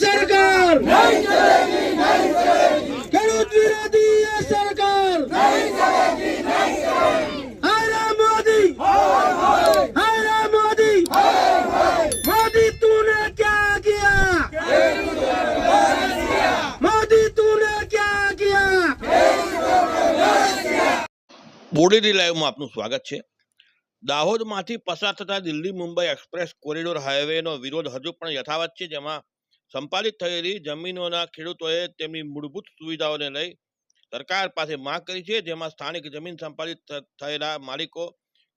સરકાર! નહીં ચલેગી નહીં ચલેગી. ખેડૂત વિરોધી એ સરકાર! નહીં ચલેગી નહીં ચલેગી. હારા મોદી! હારા મોદી! મોદી તૂને ક્યાં ગયા? મોદી તૂને ક્યાં ગયા? બોડીની લાઈવમાં આપનું સ્વાગત છે. દાહોદમાંથી પસાર થતા દિલ્હી મુંબઈ એક્સપ્રેસ કોરિડોર હાઈવેનો વિરોધ હજુ પણ યથાવત છે જેમાં સંપાદિત થયેલી જમીનોના ખેડૂતોએ તેમની મૂળભૂત સુવિધાઓને લઈ સરકાર પાસે માંગ કરી છે, જેમાં સ્થાનિક જમીન સંપાદિત થયેલા માલિકો,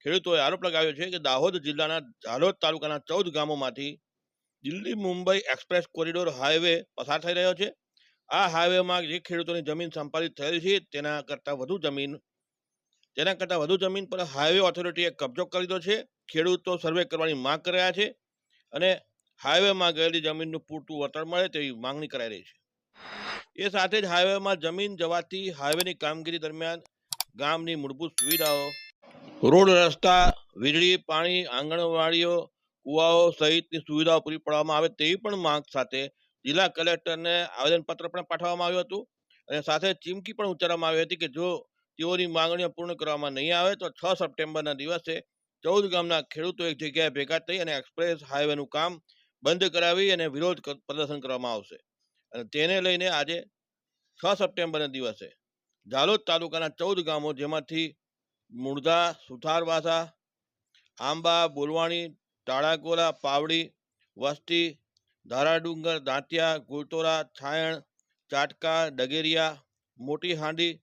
ખેડૂતોએ આરોપ લગાવ્યો છે કે દાહોદ જિલ્લાના ઝાલોદ તાલુકાના ચૌદ ગામોમાંથી Delhi Mumbai express corridor highway પસાર થઈ રહ્યો છે. આ હાઈવેમાં જે ખેડૂતોની જમીન સંપાદિત થયેલી છે, તેના કરતાં વધુ જમીન, તેના કરતાં વધુ જમીન પર હાઈવે ઓથોરિટીએ કબજો કરી દીધો છે. ખેડૂતો સર્વે કરવાની માંગ કરી રહ્યા છે અને હાઈવેમાં ગયેલી જમીનનું પૂરતું વળતર મળે તેવી માંગણી કરાઈ રહી છે. એ સાથે જ હાઈવેમાં જમીન જવાથી હાઈવેની કામગીરી દરમિયાન ગામની મૂળભૂત સુવિધાઓ, રોડ રસ્તા, વીજળી, પાણી, આંગણવાડીઓ, કુવાઓ સહિતની સુવિધાઓ પૂરી પાડવામાં આવે તેવી પણ માંગ સાથે જિલ્લા કલેક્ટરને આવેદનપત્ર પણ પાઠવવામાં આવ્યું હતું અને સાથે ચીમકી પણ ઉચ્ચારવામાં આવી હતી કે જો તેઓની માંગણીઓ પૂર્ણ કરવામાં નહીં આવે તો છ સપ્ટેમ્બરના દિવસે ચૌદ ગામના ખેડૂતો એક જગ્યાએ ભેગા થઈ અને એક્સપ્રેસ હાઈવેનું કામ બંધ કરાવી અને વિરોધ પ્રદર્શન કરવામાં આવશે. અને તેને લઈને આજે છ સપ્ટેમ્બરના દિવસે ઝાલોદ તાલુકાના ચૌદ ગામો જેમાંથી મૂળધા સુથારવાસા, આંબા, બોલવાણી, તાળાકોલા, પાવડી, વસ્તી, ધારાડુંગર, દાંતિયા ગુલતોરા છાયણ, ચાટકા, ડગેરિયા, મોટી હાંડી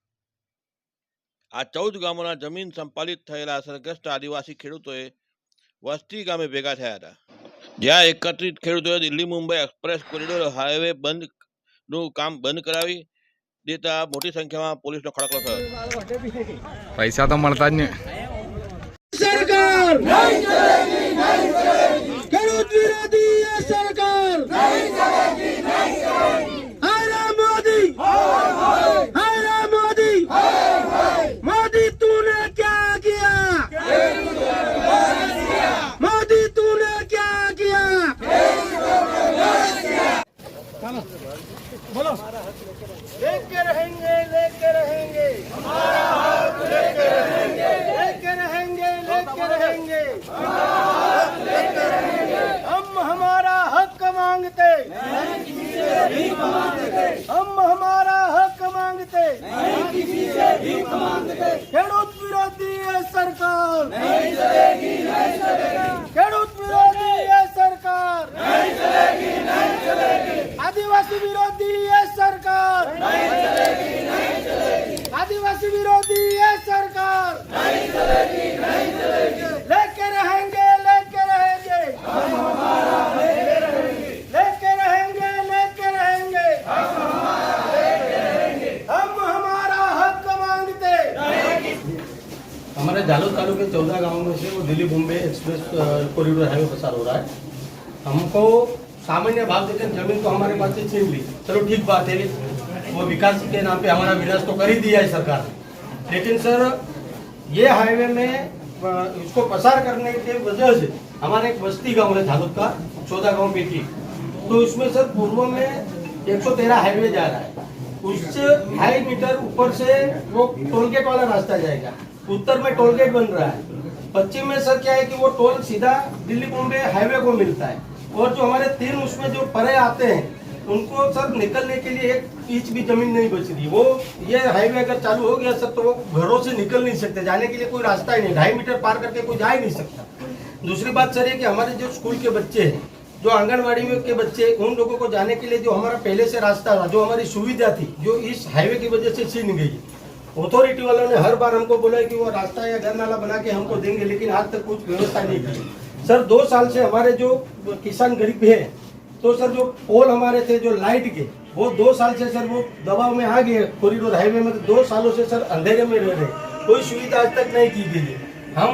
આ ચૌદ ગામોના જમીન સંપાદિત થયેલા અસરગ્રસ્ત આદિવાસી ખેડૂતોએ વસ્તી ગામે ભેગા થયા હતા. જ્યાં એકત્રિત ખેડૂતોએ Delhi Mumbai express corridor highway બંધનું કામ બંધ કરાવી દેતા મોટી સંખ્યામાં પોલીસનો ખડકલો થયો. પૈસા તો મળતા જ નહીં. સરકાર! सामान्य भाव देकर ज़मीन को हमारे पास से छीन ली। चलो ठीक बात है वो विकास के नाम पे हमारा विनाश तो कर ही दिया है सरकार लेकिन सर, ये हाईवे में इसको पसार करने के वजह से हमारा एक बस्ती गाँव है झालुद का, चौदह गाँव पेटी। तो इसमें सर, पूर्व में एक सौ तेरह हाईवे जा रहा है। उससे ढाई मीटर ऊपर से वो टोल गेट वाला रास्ता जाएगा। उत्तर में टोल गेट बन रहा है। पश्चिम में सर क्या है कि वो टोल सीधा दिल्ली मुंबई हाईवे को मिलता है। और जो हमारे तीन उसमें जो परे आते हैं, उनको सर निकलने के लिए एक इंच भी ज़मीन नहीं बच रही वो, ये हाईवे अगर चालू हो गया सर तो वो घरों से निकल नहीं सकते। जाने के लिए कोई रास्ता ही नहीं, ढाई मीटर पार करके कोई जा ही नहीं सकता। दूसरी बात सर ये कि हमारे जो स्कूल के बच्चे हैं, जो आंगनवाड़ी में के बच्चे उन लोगों को जाने के लिए जो हमारा पहले से रास्ता था, जो हमारी सुविधा थी, जो इस हाईवे की वजह से छीन गई। अथॉरिटी वालों ने हर बार हमको बोला कि वो रास्ता या घर नाला बना के हमको देंगे, लेकिन आज तक कुछ व्यवस्था नहीं की। सर, दो साल से हमारे जो किसान गरीब है तो सर, जो पोल हमारे थे, जो लाइट के, वो दो साल से सर, वो दबाव में आ गए कॉरिडोर हाईवे में तो दो सालों से सर अंधेरे में रह रहे कोई सुविधा आज तक नहीं की गई है। हम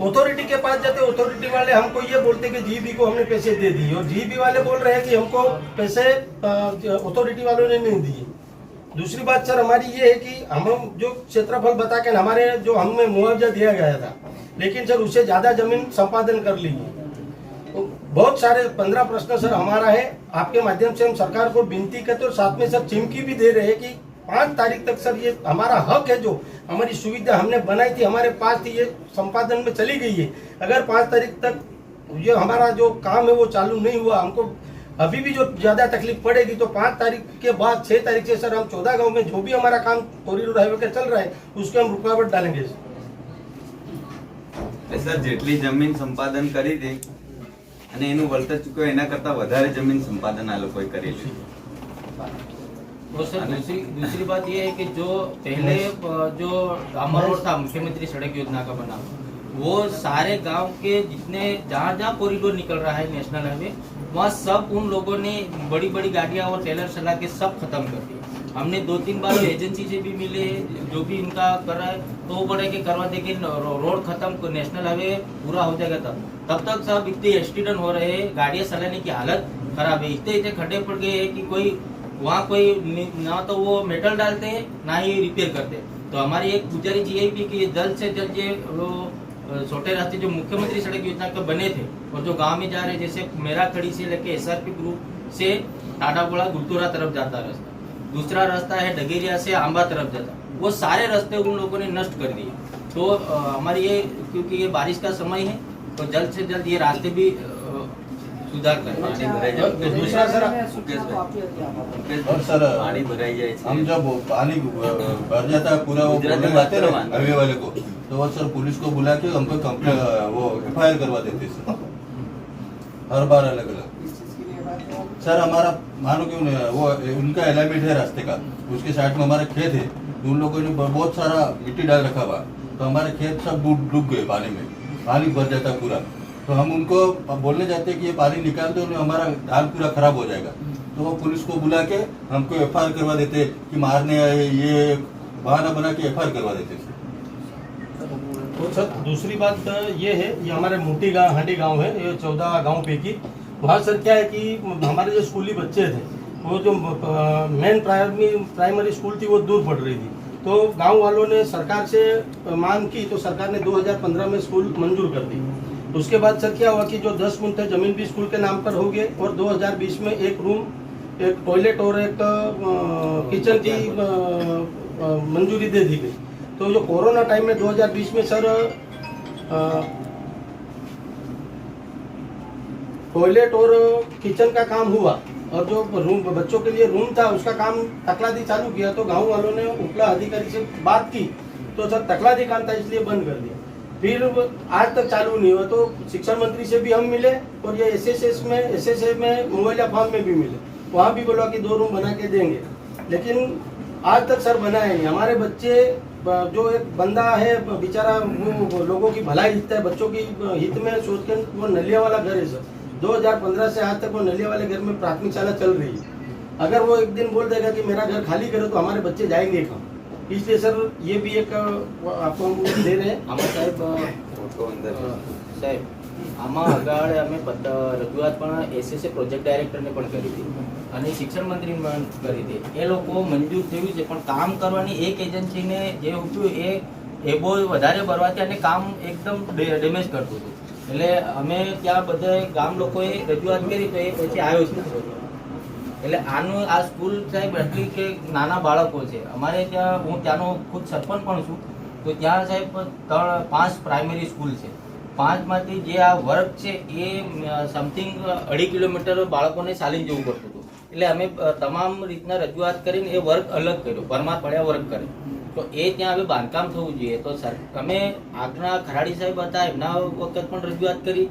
अथॉरिटी के पास जाते अथॉरिटी वाले हमको ये बोलते कि जीबी को हमने पैसे दे दिए, और जीबी वाले बोल रहे हैं कि हमको पैसे अथॉरिटी वालों ने नहीं दिए। दूसरी बात, सर, हमारी ये है कि हम जो क्षेत्रफल बता के हमारे जो हमें मुआवजा दिया गया था लेकिन सर उससे ज़्यादा ज़मीन संपादन कर ली तो बहुत सारे पंद्रह प्रश्न सर हमारा है। आपके माध्यम से हम सरकार को विनती करते और साथ में सर चिमकी भी दे रहे हैं कि पाँच तारीख तक सर ये हमारा हक है जो हमारी सुविधा हमने बनाई थी, हमारे पास थी, ये संपादन में चली गई है। अगर पाँच तारीख तक ये हमारा जो काम है वो चालू नहीं हुआ, हमको अभी भी जो ज़्यादा तकलीफ़ पड़ेगी तो पाँच तारीख के बाद छह तारीख से सर हम चौदह गाँव में जो भी हमारा काम कोरिडोर हाईवे का चल रहा है, उसके हम रुकावट डालेंगे। સર જેટલી જમીન સંપાદન કરી હતી અને એનું વળતર ચૂકવ્યું એના કરતા વધારે જમીન સંપાદન આ લોકોએ કરેલું और सर दूसरी दूसरी बात ये है कि जो पहले अ, जो डामर रोड था मुख्यमंत्री सड़क योजना का बना वो सारे गांव के जितने जहाँ जहाँ कॉरिडोर निकल रहा है नेशनल हाईवे वहाँ सब उन लोगों ने बड़ी बड़ी गाड़ियाँ और टेलर चला के सब खत्म कर दिया हमने दो तीन बार एजेंसी से भी मिले, जो भी इनका कर रहा है तो वो बोले कि करवा देंगे रोड खत्म नेशनल हाईवे पूरा हो जाएगा तब। तब तक सब इतने एक्सीडेंट हो रहे हैं गाड़ियाँ चलाने की हालत खराब है। इतने इतने खड्डे पड़ गए हैं कि कोई, वहाँ कोई ना तो वो मेटल डालते हैं ना ही रिपेयर करते। तो हमारी एक गुजारिश ये भी कि जल्द से जल्द ये छोटे रास्ते जो मुख्यमंत्री सड़क योजना के बने थे, और जो गाँव में जा रहे जैसे मेरा खड़ी से लेके एसआरपी ग्रुप से टाटागोड़ा गुलतुरा तरफ़ जाता रास्ता। दूसरा रास्ता है डगेरिया से आंबा तरफ़ जाता। वो सारे रास्ते उन लोगों ने नष्ट कर दिए। तो हमारी ये क्योंकि ये बारिश का समय है तो जल्द से जल्द ये रास्ते भी सुधार कर दूसरा पानी भर जाता है पूरा वो वाले को तो सर पुलिस को बुला के हमको वो एफ़ करवा देते सर। हर बार अलग अलग सर हमारा मानो क्यों वो उनका अलाइनमेंट है रास्ते का। उसके साइड में हमारा खेत है तो उन लोगों ने बहुत सारा मिट्टी डाल रखा हुआ। तो हमारे खेत सब डूब डूब गए पानी में। पानी भर जाता पूरा। तो हम उनको बोलने जाते कि ये पानी निकाल दो हमारा धान पूरा खराब हो जाएगा। तो वो पुलिस को बुला के हमको एफआईआर करवा देते कि मारने आए, ये बहाना बना के एफआईआर करवा देते। तो सर, दूसरी बात ये है ये हमारे मोटी गाँव, हंडी गाँव है, ये चौदह गाँव पैकी वहाँ सर क्या है कि हमारे जो स्कूली बच्चे थे वो जो मेन प्राइमरी प्राइमरी स्कूल थी वो दूर पड़ रही थी तो गांव वालों ने सरकार से मांग की तो सरकार ने 2015 में स्कूल मंजूर कर दी उसके बाद सर क्या हुआ कि जो 10 गुंठे जमीन भी स्कूल के नाम पर हो गए और 2020 में एक रूम एक टॉयलेट और एक अ, किचन की अ, अ, मंजूरी दे दी गई तो जो कोरोना टाइम में 2020 में सर टॉयलेट और किचन का काम हुआ और जो रूम बच्चों के लिए रूम था, उसका काम तकलादी चालू किया तो गाँव वालों ने उपला अधिकारी से बात की तो सर तकलादी काम था, इसलिए बंद कर दिया। फिर आज तक चालू नहीं हुआ तो शिक्षा मंत्री से भी हम मिले और ये एस में एस में, मोबाइल फार्म में भी मिले। वहाँ भी बोला कि दो रूम बना के देंगे। लेकिन आज तक सर बनाए नहीं। हमारे बच्चे जो एक बंदा है बेचारा वो लोगों की भलाई हित है, बच्चों की हित में सोच के वो नलिया वाला घर है, सर। 2015 से आज तक वो नलिया वाले घर में प्राथमिक शाला चल रही है अगर वो एक दिन बोल देगा कि मेरा घर खाली करो तो हमारे बच्चे जाएंगे कहाँ इसलिए सर ये भी एक अ, आपको हम दे रहे हैं આમાં સાહેબ અ, ફોટો અંદર અ, સાહેબ આમાં આગળ અમે પત- રજૂઆત પણ એસએસએ પ્રોજેક્ટ ડાયરેક્ટરને પણ કરી હતી અને શિક્ષણ મંત્રીને પણ કરી હતી એ લોકો મંજૂર થયું છે પણ કામ કરવાની એક એજન્સીને જે હતું એ એબો વધારે ભરવાથી અને કામ એકદમ ડે- ડેમેજ કરતું હતું એટલે અમે ત્યાં બધા ગામ લોકોએ રજૂઆત કરી તો એ પછી આવ્યો છે. એટલે આનું આ સ્કૂલ સાહેબ એટલી કે નાના બાળકો છે. અમારે ત્યાં, હું ત્યાંનો ખુદ સરપંચ પણ છું. તો ત્યાં સાહેબ ત્રણ, પાંચ પ્રાઇમરી સ્કૂલ છે. પાંચમાંથી જે આ વર્ક છે એ સમથિંગ અઢી કિલોમીટર બાળકોને ચાલીને જવું પડતું હતું. એટલે અમે તમામ રીતના રજૂઆત કરીને એ વર્ક અલગ કર્યો. ભરમાં પડ્યા વર્ક કરે તો એ ત્યાં હવે બાંધકામ થવું જોઈએ. તો સર તમે આગના ખરાડી સાહેબ હતા એમના વખત પણ રજૂઆત કરી.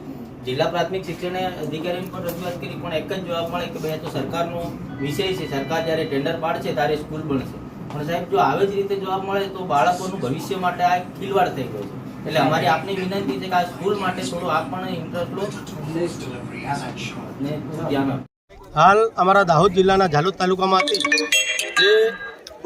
જિલ્લા પ્રાથમિક શિક્ષણ અધિકારીને પણ રજૂઆત કરી પણ એક જ જવાબ મળે કે ભાઈ તો સરકારનો વિષય છે. સરકાર જ્યારે ટેન્ડર પાડશે ત્યારે સ્કૂલ બનશે. પણ સાહેબ જો આવી જ રીતે જવાબ મળે તો બાળકોનું ભવિષ્ય માટે આ ખીલવાડ થઈ ગયો છે. એટલે અમારી આપની વિનંતી છે કે આ સ્કૂલ માટે થોડું આપ પણ ઇન્ટરેસ્ટ લો. ધ્યાન આપો. હાલ અમારા દાહોદ જિલ્લાના ઝાલોદ તાલુકામાંથી જે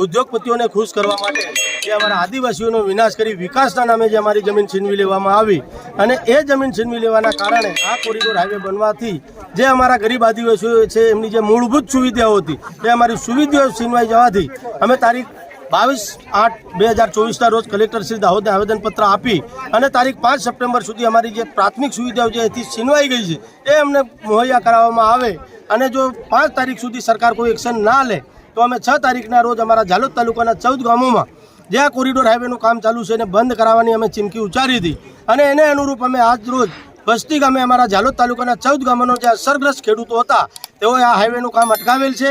ઉદ્યોગપતિઓને ખુશ કરવા માટે જે અમારા આદિવાસીઓનો વિનાશ કરી વિકાસના નામે જે અમારી જમીન છીનવી લેવામાં આવી અને એ જમીન છીનવી લેવાના કારણે આ કોરિડોર હાઈવે બનવાથી જે અમારા ગરીબ આદિવાસીઓ છે, એમની જે મૂળભૂત સુવિધાઓ હતી, એ અમારી સુવિધાઓ છીનવાઈ જવાથી અમે તારીખ બાવીસ આઠ બે હજાર ચોવીસના રોજ કલેક્ટર શ્રી દાહોદને આવેદનપત્ર આપી અને તારીખ પાંચ સપ્ટેમ્બર સુધી અમારી જે પ્રાથમિક સુવિધાઓ છે એથી છીનવાઈ ગઈ છે. એ અમને મુહૈયા કરાવવામાં આવે અને જો પાંચ તારીખ સુધી સરકાર કોઈ એક્શન ના લે તો અમે છ તારીખના રોજ અમારા ઝાલોદ તાલુકાના ચૌદ ગામોમાં જે આ કોરિડોર હાઈવેનું કામ ચાલુ છે એને બંધ કરાવવાની અમે ચીમકી ઉચ્ચારી હતી. અને એને અનુરૂપ અમે આજ રોજ વસ્તી ગામે અમારા ઝાલોદ તાલુકાના ચૌદ ગામોનો જે અસરગ્રસ્ત ખેડૂતો હતા તેઓએ આ હાઈવેનું કામ અટકાવેલ છે.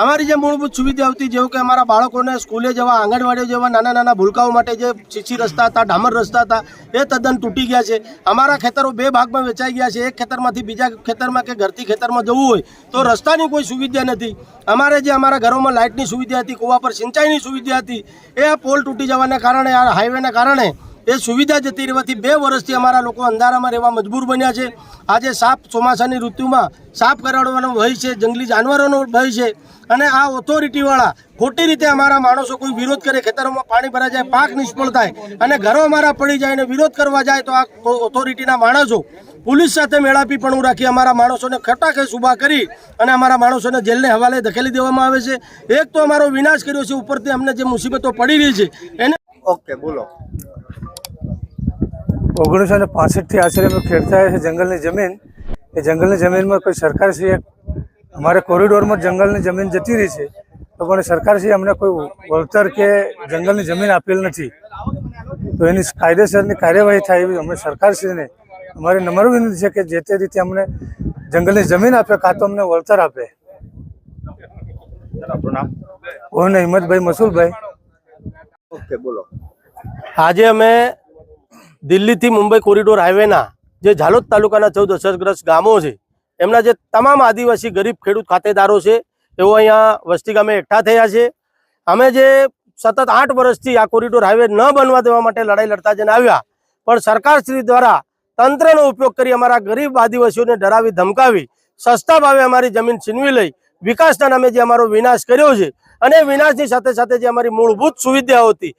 અમારી જે મૂળભૂત સુવિધા હતી જેવું કે અમારા બાળકોને સ્કૂલે જવા આંગણવાડીઓ જેવા, નાના નાના ભૂલકાઓ માટે જે ચીચી રસ્તા હતા, ડામર રસ્તા હતા, એ તદ્દન તૂટી ગયા છે. અમારા ખેતરો બે ભાગમાં વેચાઈ ગયા છે. એક ખેતરમાંથી બીજા ખેતરમાં કે ઘરથી ખેતરમાં જવું હોય, તો રસ્તાની કોઈ સુવિધા નથી. અમારે જે અમારા ઘરોમાં લાઇટની સુવિધા હતી, કૂવા પર સિંચાઈની સુવિધા હતી, એ પોલ તૂટી જવાના કારણે, આ હાઈવેના કારણે એ સુવિધા જતી રહેવાથી બે વર્ષથી અમારા લોકો અંધારામાં રહેવા મજબૂર બન્યા છે. આજે સાપ ચોમાસાની ઋતુમાં સાપ કરાડવાનો ભય છે, જંગલી જાનવરોનો ભય છે અને આ ઓથોરિટીવાળા ખોટી રીતે અમારા માણસો કોઈ વિરોધ કરે, ખેતરોમાં પાણી ભરાઈ જાય, પાક નિષ્ફળ થાય અને ઘરો અમારા પડી જાય અને વિરોધ કરવા જાય તો આ ઓથોરિટીના માણસો પોલીસ સાથે મેળાપી પણ રાખી અમારા માણસોને ખટાકેસ ઊભા કરી અને અમારા માણસોને જેલને હવાલે ધકેલી દેવામાં આવે છે. એક તો અમારો વિનાશ કર્યો છે ઉપરથી અમને જે મુસીબતો પડી રહી છે, એને ઓકે, બોલો. ઓગણીસો ને પાસઠથી આશરે અમે ખેડતા છે જંગલની જમીન. એ જંગલની જમીનમાં કોઈ સરકારશ્રીએ અમારે કોરિડોરમાં જંગલની જમીન જતી રહી છે તો પણ સરકારશ્રીએ અમને કોઈ વળતર કે જંગલની જમીન આપેલ નથી. તો એની કાયદેસરની કાર્યવાહી થાય એવી અમે સરકારશ્રીને અમારી નમ્ર વિનંતી છે કે જે તે રીતે અમને જંગલની જમીન આપે કાં તો અમને વળતર આપે. ઓન હિંમતભાઈ મસૂલભાઈ. ઓકે બોલો. આજે અમે દિલ્હીથી મુંબઈ કોરિડોર હાઈવેના જે ઝાલોદ તાલુકાના ચૌદ અસરગ્રસ્ત ગામો છે, એમના જે તમામ આદિવાસી ગરીબ ખેડૂત ખાતેદારો છે, તેઓ અહીંયા વસ્તી ગામે એકઠા થયા છે. અમે જે સતત આઠ વર્ષથી આ કોરિડોર હાઈવે ન બનવા દેવા માટે લડાઈ લડતા જઈને આવ્યા, પણ સરકારશ્રી દ્વારા તંત્રનો ઉપયોગ કરી અમારા ગરીબ આદિવાસીઓને ડરાવી, ધમકાવી, સસ્તા ભાવે અમારી જમીન છીનવી લઈ વિકાસના નામે જે અમારો વિનાશ કર્યો છે, અને વિનાશની સાથે સાથે જે અમારી મૂળભૂત સુવિધાઓ હતી,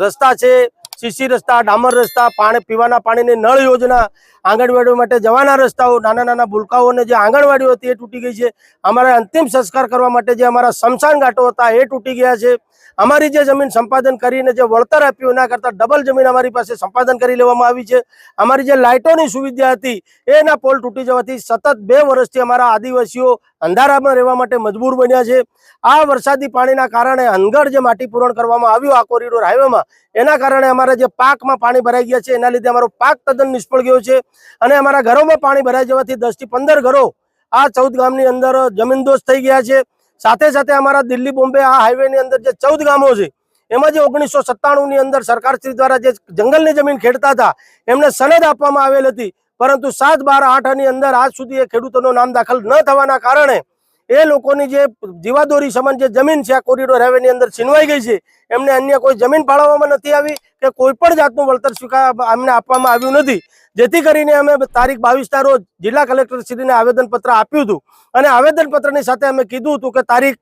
રસ્તા છે સીસી રસ્તા, ડામર રસ્તા, પાણી પીવાના પાણીની નળ યોજના, આંગણવાડીઓ માટે જવાના રસ્તાઓ, નાના નાના ભૂલકાઓને જે આંગણવાડીઓ હતી એ તૂટી ગઈ છે. અમારા અંતિમ સંસ્કાર કરવા માટે જે અમારા સ્મશાન ઘાટો હતા એ તૂટી ગયા છે. અમારી જે જમીન સંપાદન કરીને જે વળતર આપ્યું, એના કરતાં ડબલ જમીન અમારી પાસે સંપાદન કરી લેવામાં આવી છે. અમારી જે લાઇટોની સુવિધા હતી, એના પોલ તૂટી જવાથી સતત બે વર્ષથી અમારા આદિવાસીઓ અંધારામાં રહેવા માટે મજબૂર બન્યા છે. આ વરસાદી પાણીના કારણે અનગઢ જે માટી પૂરણ કરવામાં આવ્યું, આ કોરિડોર હાઈવેમાં, એના કારણે અમારા જે પાકમાં પાણી ભરાઈ ગયા છે, એના લીધે અમારો પાક તદ્દન નિષ્ફળ ગયો છે. અને અમારા ઘરોમાં પાણી ભરાઈ જવાથી દસથી પંદર ઘરો આ ચૌદ ગામની અંદર જમીનદોસ્ત થઈ ગયા છે. સાથે સાથે અમારા દિલ્હી બોમ્બે આ હાઈવેની અંદર જે ચૌદ ગામો છે, એમાં જે ઓગણીસો સત્તાણુંની અંદર સરકારશ્રી દ્વારા જે જંગલની જમીન ખેડતા હતા, એમને સનદ આપવામાં આવેલ હતી. પરંતુ સાત બાર આઠની અંદર આજ સુધી એ ખેડૂતોનું નામ દાખલ ન થવાના કારણે એ લોકોની જે જીવાદોરી સમાન જે જમીન છે, આ કોરિડોર હાઈવેની અંદર છીનવાઈ ગઈ છે, એમને અન્ય કોઈ જમીન ફાળવવામાં નથી આવી કે કોઈ પણ જાતનું વળતર સ્વીકાર અમને આપવામાં આવ્યું નથી. જેથી કરીને અમે તારીખ બાવીસના રોજ જિલ્લા કલેક્ટર શ્રીને આવેદનપત્ર આપ્યું હતું અને આવેદનપત્રની સાથે અમે કીધું હતું કે તારીખ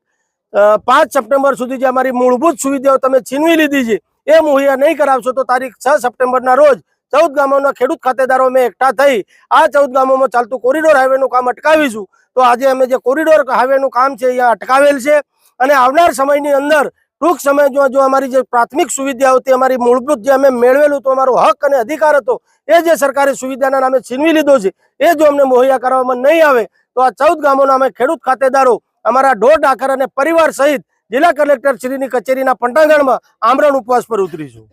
પાંચ સપ્ટેમ્બર સુધી જે અમારી મૂળભૂત સુવિધાઓ તમે છીનવી લીધી છે, એ મુહૈયા નહીં કરાવશો તો તારીખ છ સપ્ટેમ્બરના રોજ ચૌદ ગામોના ખેડૂત ખાતેદારો અમે એકઠા થઈ આ ચૌદ ગામોમાં ચાલતું કોરિડોર હાઈવેનું કામ અટકાવીશું. તો આજે અમે જે કોરિડોર હાઈવેનું કામ છે, એ અટકાવેલ છે અને આવનાર સમયની અંદર ટૂંક સમયમાં જો અમારી જે પ્રાથમિક સુવિધા હતી, અમારી મૂળભૂત જે અમે મેળવેલું તો અમારો હક અને અધિકાર હતો, એ જે સરકારી સુવિધાના નામે છીનવી લીધો છે, એ જો અમને મુહૈયા કરવામાં નહીં આવે, તો આ ચૌદ ગામોના અમે ખેડૂત ખાતેદારો, અમારા ઢોર ડાકર અને પરિવાર સહિત જિલ્લા કલેક્ટર શ્રીની કચેરીના પંટાંગણમાં આમરણ ઉપવાસ પર ઉતરીશું.